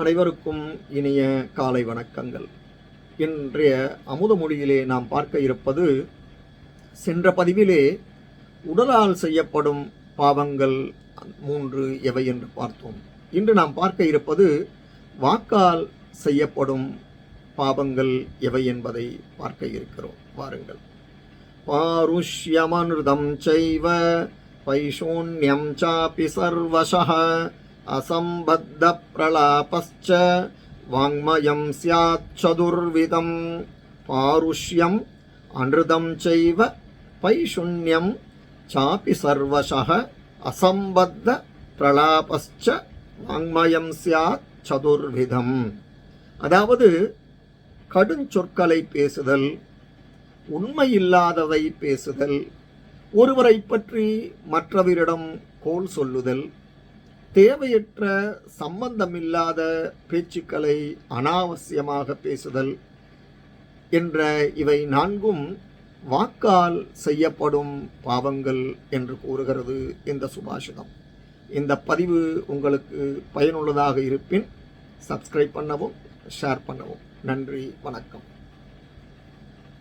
அனைவருக்கும் இனிய காலை வணக்கங்கள். இன்றைய அமுதமொழியிலே நாம் பார்க்க இருப்பது சென்ற பதிவிலே உடலால் செய்யப்படும் பாவங்கள் மூன்று எவை என்று பார்த்தோம். இன்று நாம் பார்க்க இருப்பது வாக்கால் செய்யப்படும் பாவங்கள் எவை என்பதை பார்க்க இருக்கிறோம். வாருங்கள். பாருஷ்யமனுதம் செய்வ பைஷூன்யம் சாபி சர்வசக அசம்பத்த वाङ्मयं வாங்மயம் पारुष्यम् சதுர்விதம் चैव அனுதம் चापि सर्वशः சாபி அசம்பத்த வாங்மயம் சியாத் சதுர்விதம் அதாவது கடுஞ்சொற்களை பேசுதல் உண்மையில்லாததை பேசுதல் ஒருவரை பற்றி மற்றவரிடம் கோல் சொல்லுதல் தேவையற்ற சம்பந்தமில்லாத பேச்சுக்களை அனாவசியமாக பேசுதல் என்ற இவை நான்கும் வாக்கால் செய்யப்படும் பாவங்கள் என்று கூறுகிறது இந்த சுபாஷிதம். இந்த பதிவு உங்களுக்கு பயனுள்ளதாக இருப்பின் சப்ஸ்கிரைப் பண்ணவும் ஷேர் பண்ணவும். நன்றி வணக்கம்.